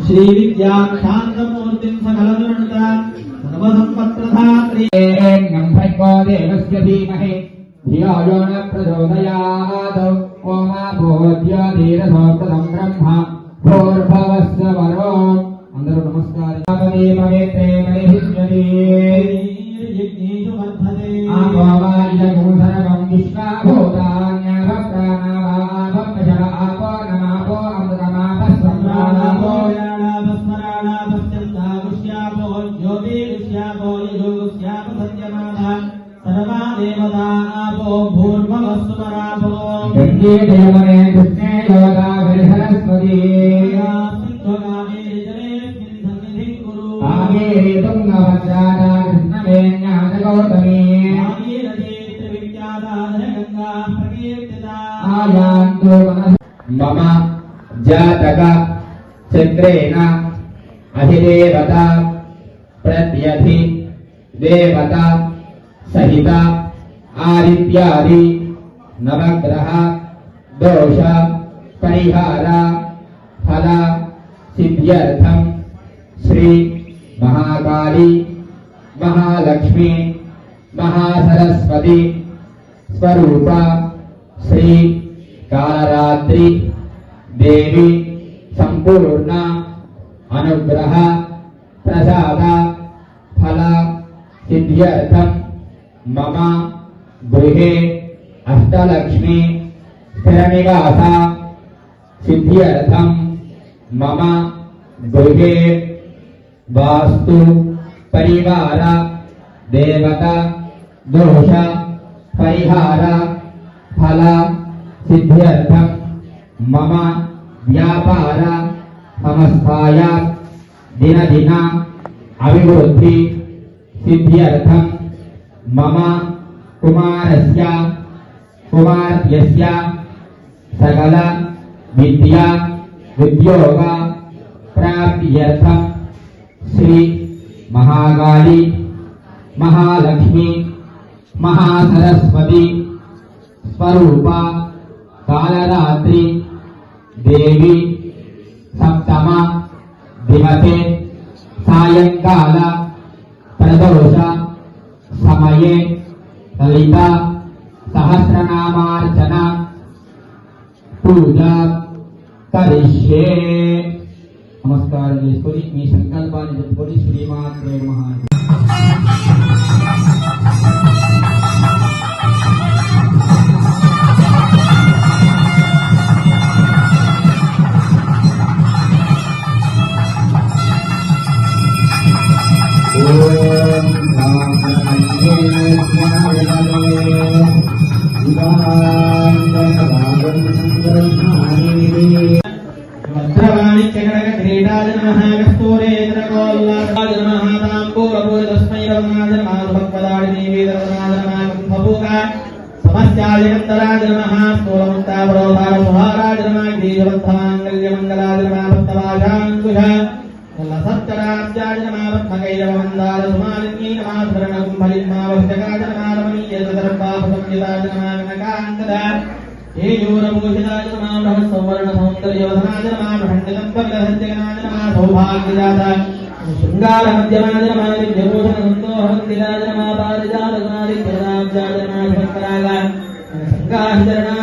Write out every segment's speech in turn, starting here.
శ్రీ విద్యాక్షాంతమూర్తిం సకలనుత సర్వసంపత్ప్రధాత్రి ేణ్యం దేవస్య ధీమహి ధియో యో న ప్రచోదయాత్ బ్రహ్మ భూర్భవస్వ వరో అందరూ నమస్కారం। గంగే దేవనే కృష్ణే యోగా సరస్వతి కావేరీ తుంగభద్రాదా కృష్ణవేణ్యాదగౌతమీ ఆయాంతో మమ జాతక చంద్రేణ అధిదేవత ప్రత్యధి దేవత సహిత ఆదిత్యాది నవగ్రహ దోష పరిహార ఫల సిద్ధ్యర్థం శ్రీ మహాకాళి మహాలక్ష్మి మహాసరస్వతి స్వరూప శ్రీ కాళరాత్రి దేవి సంపూర్ణ అనుగ్రహ ప్రసాద ఫల సిద్ధ్యర్థం మమ గృహే అష్టలక్ష్మి స్థిరనివాస సిద్ధ్యర్థం మమ గృహే వాస్తు పరివార దేవత దోష పరిహార ఫల సిద్ధ్యర్థం మమ వ్యాపార సంస్థాయ దినదిన అభివృద్ధి సిద్ధ్యర్థం మమ కుమారస్య కుమార్యస్య సకల విద్య ఉద్యోగ ప్రాప్త్యర్థం శ్రీ మహాకాళి మహాలక్ష్మి మహాసరస్వతి స్వరూప కాళరాత్రి దేవి సప్తమ దివసే పూజ కరిష్యే నమస్కారం చేసుకొని మీ సంకల్పాన్ని చెప్పుకొని శ్రీమాత్రే మహా క్రీడాయ నమః కస్తూరేంద్ర కోల్లాయ నమః తాంబూల పూజ తస్మై రమణాయ నమః భగవదాయ వేదవనాయ నమః కంభభూక సమస్యాయ కందరాయ నమః స్థూలముక్తావరోధార సుహారాయ నమః గీజవంతమాంగల్య మంగళాయ నమః భక్తవాజాంకుశ సత్కరాబ్జాయ నమః పద్మకైరవమందార సుమాలిన్యై నమః స్మరణకుంభలిన్మావష్టకాయ నమః రమణీయ సదర్భాపసంయుతాయ నమః కనకాంకద ఏయూరభూషితాయ నమః బ్రహ్మసౌవర్ణ శృంగార మధ్యమాయ నమః దివ్యభూషణ సంతోహంతిరాయ నమః పారిజాతగుణాదిత్యనాబ్జాయ నమః శంకరాయ సంగాహిచరణాయ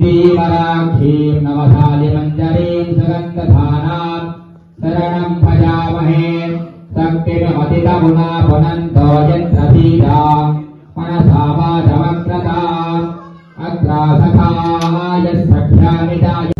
ఇందీవరాక్షీం నవశాలిమంజరీం సుగంధధానాం శరణం భజామహే శక్తిమతితమునా పునంతో యత్రధీరా మనసా వాచమక్రతా అగ్రాసఖాయ సఖ్యామిదాయ ప్రదేశः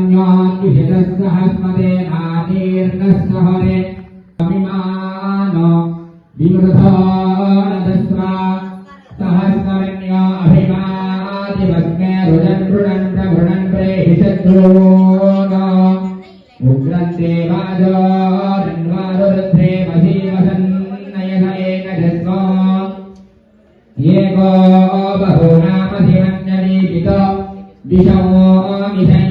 भिदस्सहस्मदेनानेर्नस्सहरे अभिमानो विमृधोरदस्वा सहस्मरण्यो अभिमादिवस्मे रुजन् रुणन् प्रभृणन् प्रेहि शत्रूग उग्रन् देवाजो रन्वारुरुद्धे महीवसन् नयन एकजस्व एको बहुनामधिमञ्जनीपितो विषमो मिषन्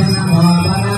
नमः